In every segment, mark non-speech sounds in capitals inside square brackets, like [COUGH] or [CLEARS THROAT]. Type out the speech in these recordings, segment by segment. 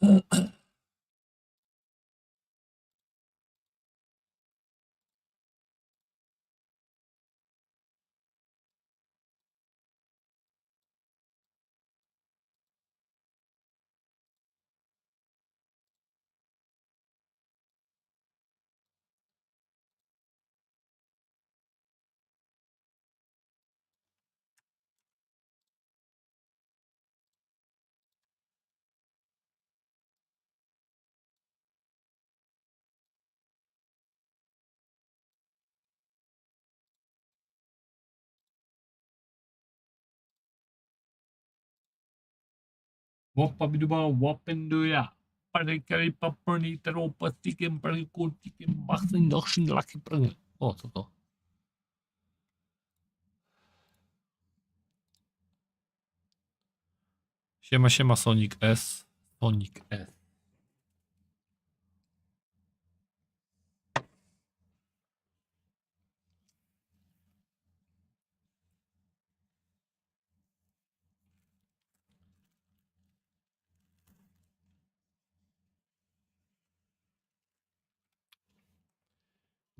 嗯 [LAUGHS] 咳 Wapabiduba, wapenduya. Parikari paperni tero pastikiem parikultikiem bachsyn dochsyn laki prang. O, co to? Siema, siema Sonic S. Sonic S.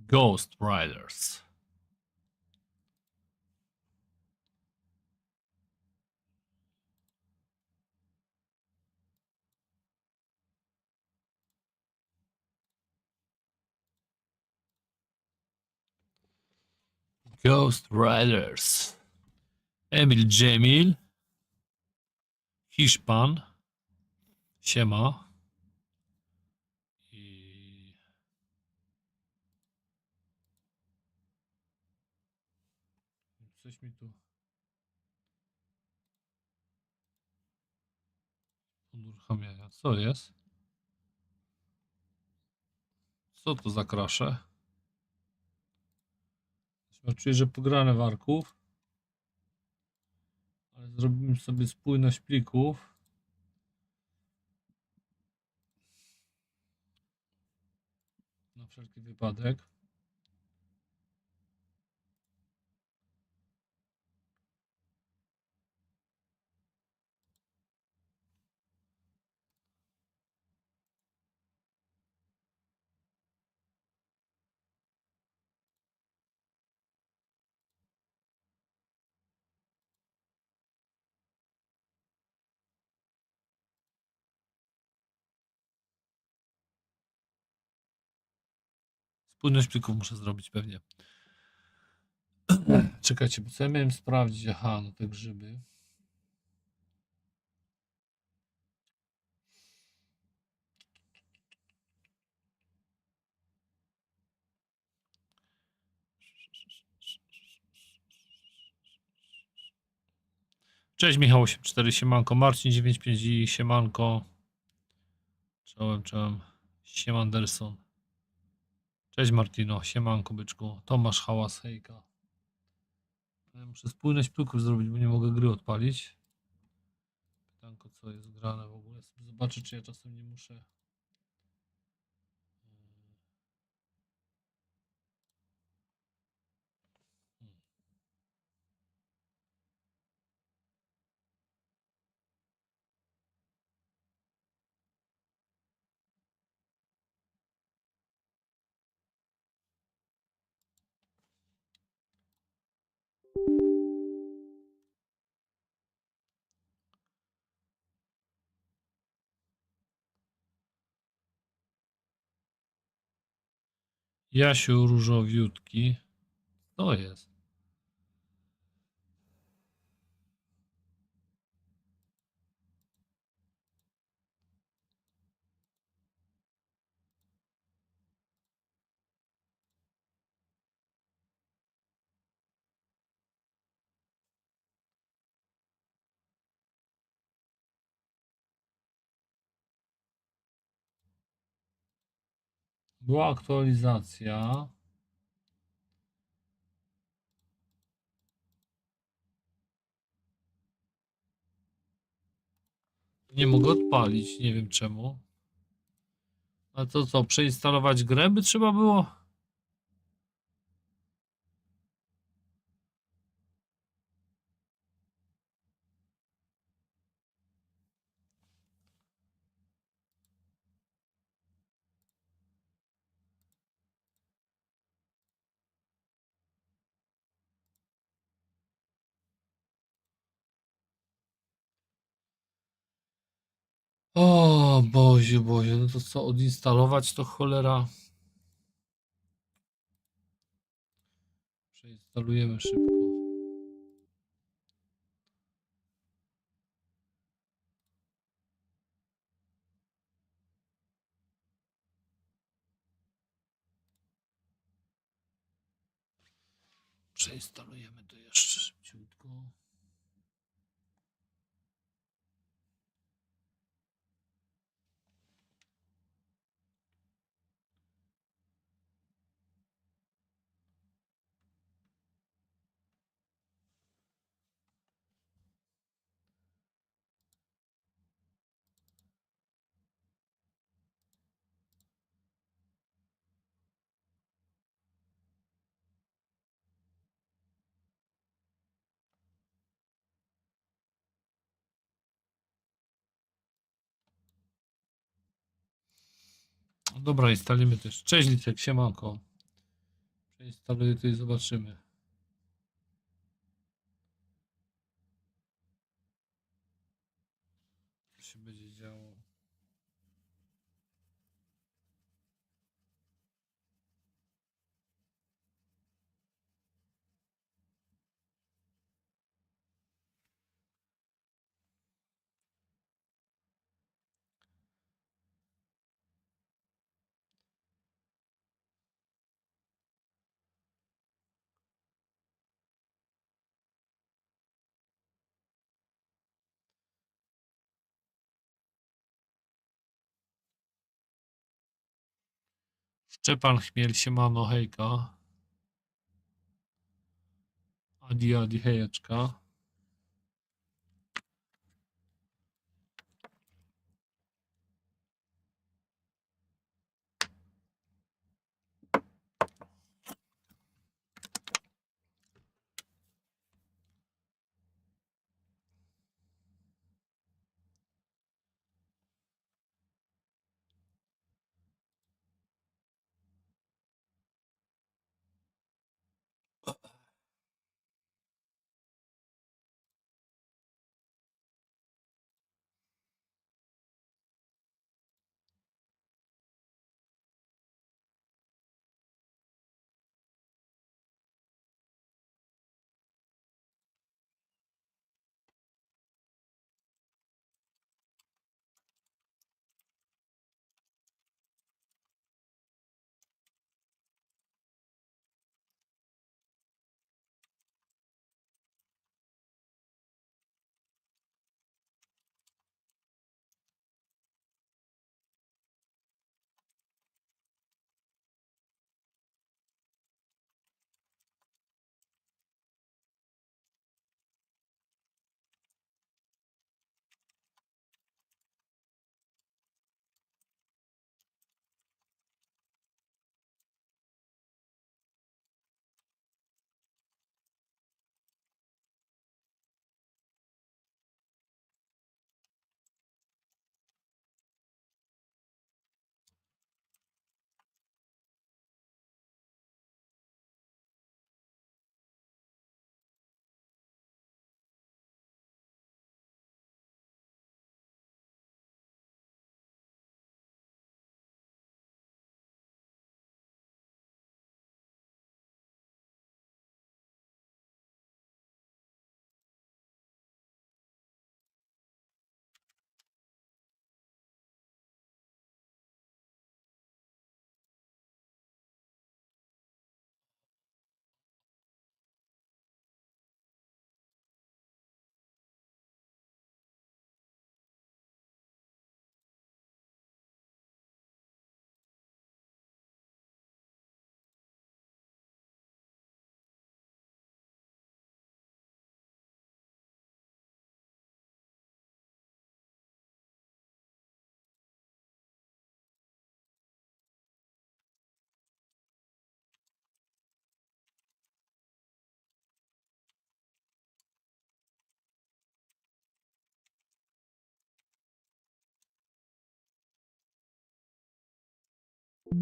Ghost Riders. Ghost Riders. Emil Dżemil. Hiszpan. Siema. Co jest? Co to za krasze? Czuję, że pograne warków. Ale zrobimy sobie spójność plików. Na wszelki wypadek. Spójność plików muszę zrobić pewnie. [CLEARS THROAT] Czekajcie, bo co ja miałem sprawdzić? Aha, no te grzyby. Cześć Michał 84, siemanko, Marcin 95 i siemanko. Czołem, czołem. Siemanderson. Cześć Martino, siemanko byczku. Tomasz Hałas, hejka. Muszę spójność plików zrobić, bo nie mogę gry odpalić. Pytanko, co jest grane w ogóle. Zobaczę, czy ja czasem nie muszę. Jasiu różowiutki. To jest. Była aktualizacja. Nie mogę odpalić, nie wiem czemu. A to co, przeinstalować grę by trzeba było? O Boziu, Boziu, no to co, odinstalować to cholera? Przeinstalujemy szybko. Przeinstalujemy to jeszcze szybciutko. Dobra, instalujemy też. Cześć Licek, siemanko. Przeinstaluję to i zobaczymy. Co się będzie działo. Szczepan Chmiel, siemano, hejka. Adi, adi, hejeczka.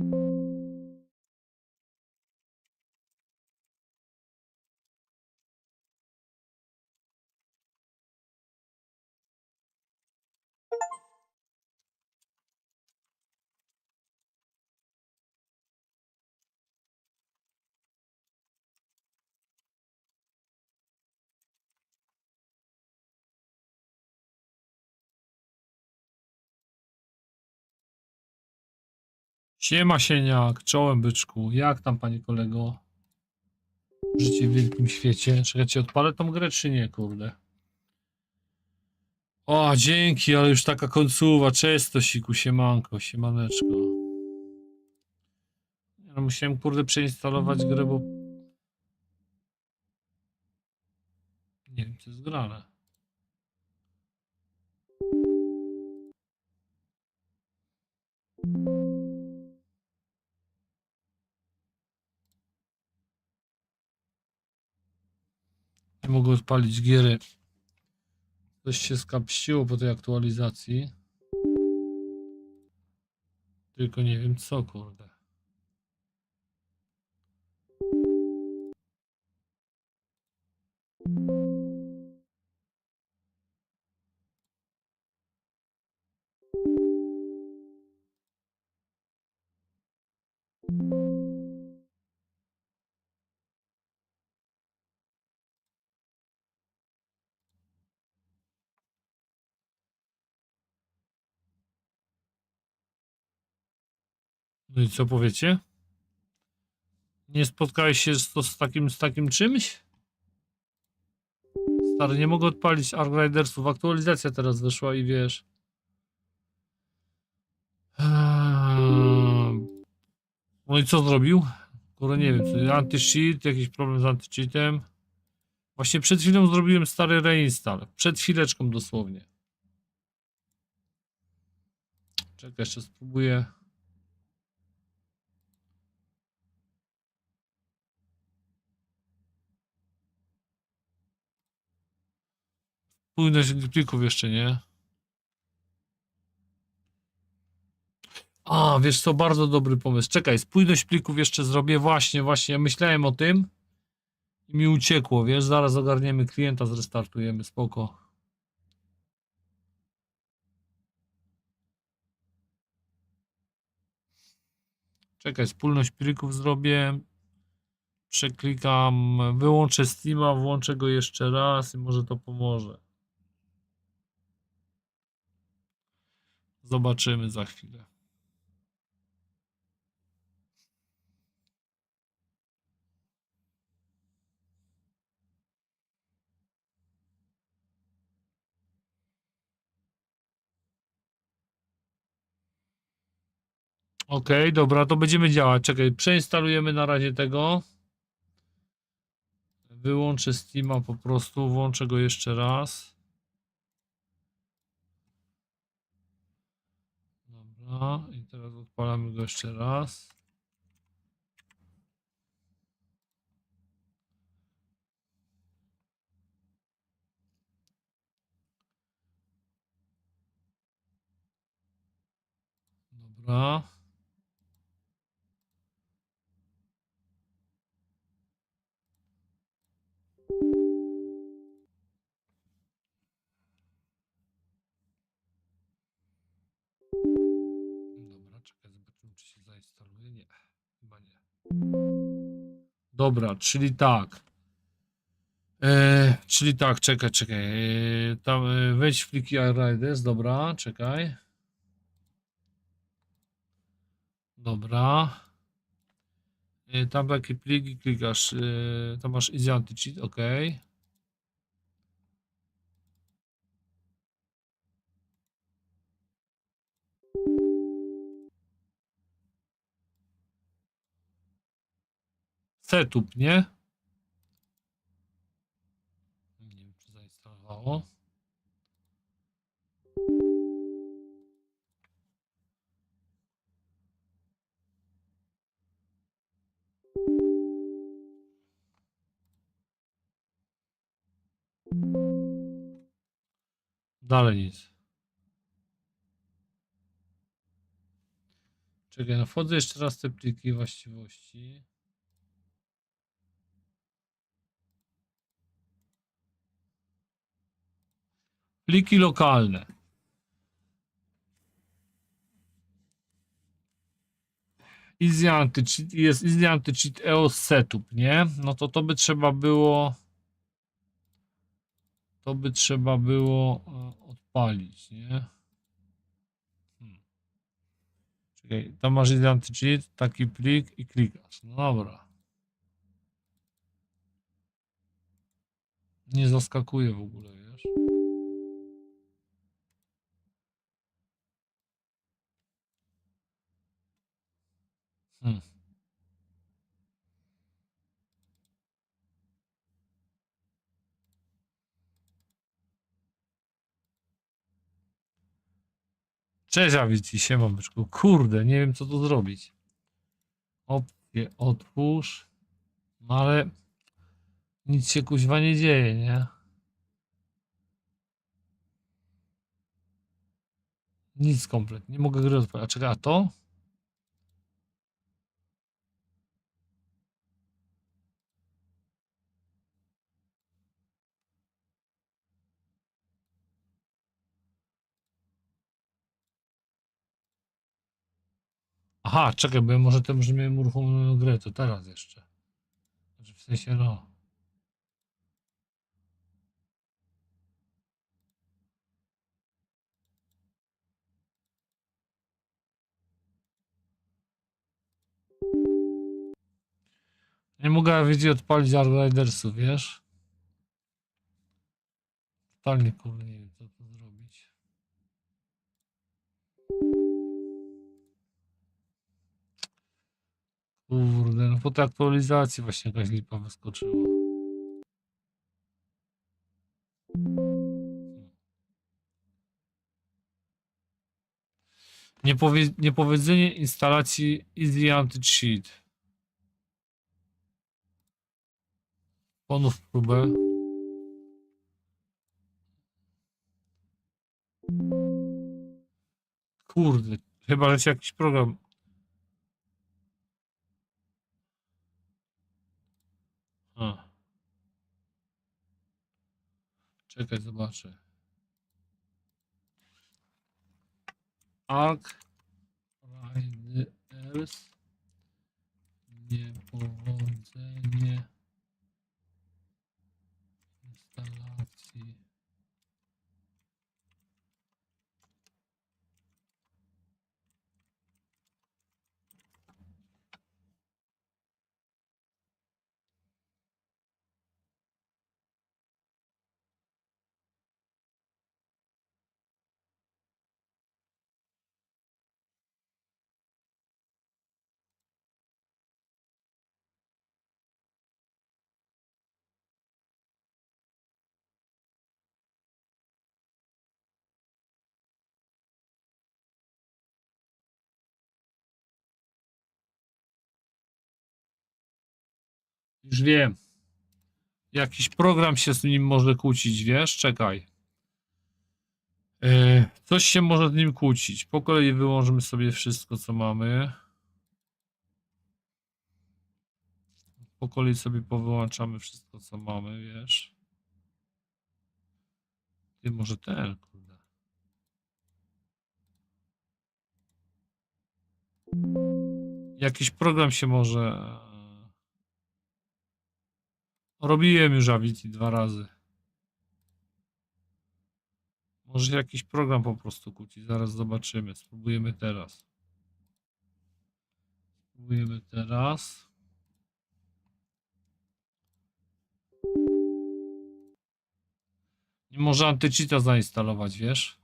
you Siema Sieniak, czołem byczku. Jak tam panie kolego? Życie w wielkim świecie. Czekajcie, odpalę tą grę czy nie, kurde? O, dzięki, ale już taka końcowa. Cześć Stosiku, siemanko, siemaneczko. Ja musiałem, kurde, przeinstalować grę, bo... Nie wiem, co jest grane. Nie mogę odpalić giery. Coś się skapściło po tej aktualizacji. Tylko nie wiem co, kurde. No i co powiecie? Nie spotkałeś się z, to z, takim, z takim czymś? Stary, nie mogę odpalić Ark Ridersów. Aktualizacja teraz wyszła i wiesz. Eee, No i co zrobił? Skoro nie wiem, anti-cheat, jakiś problem z anti-cheatem. Właśnie przed chwilą zrobiłem stary reinstall. Przed chwileczką dosłownie. Czekaj, jeszcze spróbuję. Spójność plików jeszcze nie. A, wiesz co, bardzo dobry pomysł. Czekaj, spójność plików jeszcze zrobię. Właśnie, właśnie, ja myślałem o tym i mi uciekło, wiesz, zaraz ogarniemy klienta, zrestartujemy, spoko. Czekaj, spójność plików zrobię. Przeklikam, wyłączę Steama, włączę go jeszcze raz i może to pomoże. Zobaczymy za chwilę. Okej, dobra, to będziemy działać. Czekaj, przeinstalujemy na razie tego. Wyłączę Steama po prostu, włączę go jeszcze raz. Dobra, i teraz odpalamy go jeszcze raz. Dobra, Nie, chyba nie. Dobra, czyli tak. E, czyli tak, czekaj, czekaj. E, tam e, wejdź w pliki iRiders, dobra, czekaj. Dobra. E, tam takie pliki klikasz. E, tam masz Easy Anti-Cheat, ok. Setup, nie? Nie wiem, czy zainstalowało. Dalej nic. Czekaj, no wchodzę jeszcze raz te pliki właściwości. Pliki lokalne. Easy Anti-Cheat jest Easy Anti-Cheat EOS Setup, nie? No to to by trzeba było to by trzeba było e, odpalić, nie? Hmm. Czekaj, tam masz jeden anti-cheat, taki plik i klikasz. No dobra. Nie zaskakuje w ogóle, wiesz? Hmm. Cześć Awici, siema byczku. Kurde, nie wiem co tu zrobić. Opcje, otwórz. No ale nic się kuźwa nie dzieje, nie? Nic kompletnie. Nie mogę gry odpalić. A czekaj, a to? Aha, czekaj, bo ja może to może miałem uruchomioną grę, to teraz jeszcze. Znaczy w sensie no. Nie mogę wiedzieć odpalić Ridersów, wiesz? Totalnie kurde nie wiem co Kurde, no po tej aktualizacji właśnie jakaś lipa wyskoczyła. Niepowie niepowiedzenie instalacji Easy Anti-Cheat. Ponów próbę. Kurde, chyba się jakiś program. A. Czekaj, zobaczę. Ark. Riders Niepowodzenie instalacji Już wiem. Jakiś program się z nim może kłócić, wiesz? Czekaj. Yy, coś się może z nim kłócić. Po kolei wyłączymy sobie wszystko, co mamy. Po kolei sobie powyłączamy wszystko, co mamy, wiesz? Ty, może ten, kurde. Jakiś program się może... Robiłem już Aviti dwa razy. Może jakiś program po prostu kłóci. Zaraz zobaczymy. Spróbujemy teraz. Spróbujemy teraz. Nie może antycheata zainstalować, wiesz?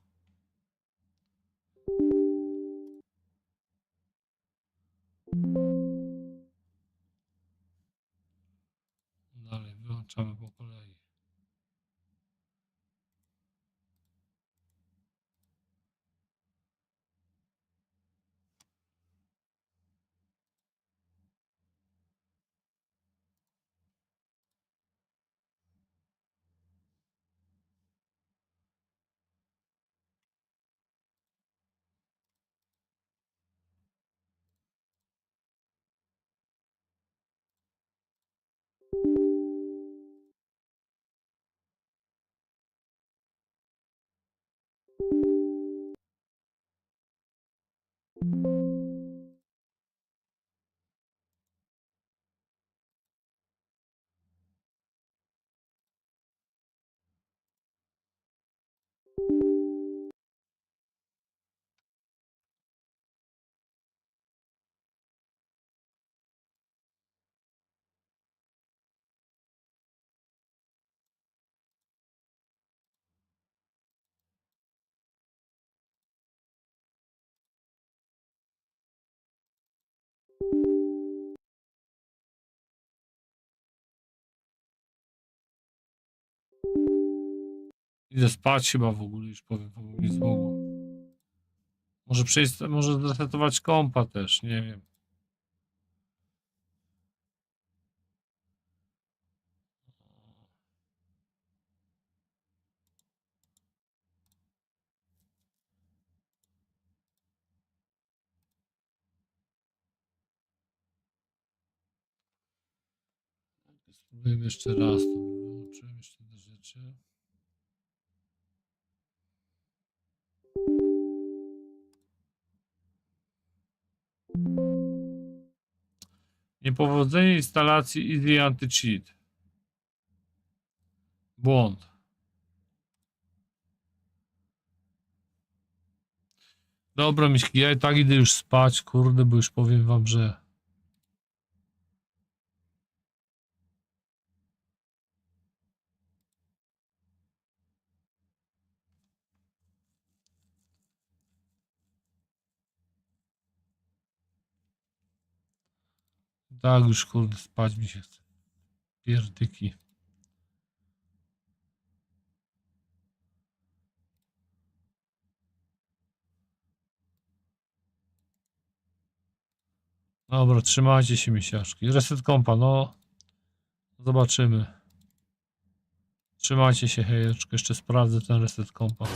Idę spać chyba w ogóle, już powiem wam nic mogło. Może przejść, może zresetować kompa też, nie wiem. Spróbujemy jeszcze raz, wyłączyłem jeszcze te rzeczy. Niepowodzenie instalacji Easy Anti-Cheat. Błąd. Dobra, Miśki, ja i tak idę już spać, kurde, bo już powiem wam, że... Tak, już kurde, spać mi się chce. Pierdyki. Dobra, trzymajcie się misiaczki. Reset kompa, no. Zobaczymy. Trzymajcie się, hejeczkę. Jeszcze sprawdzę ten reset kompa.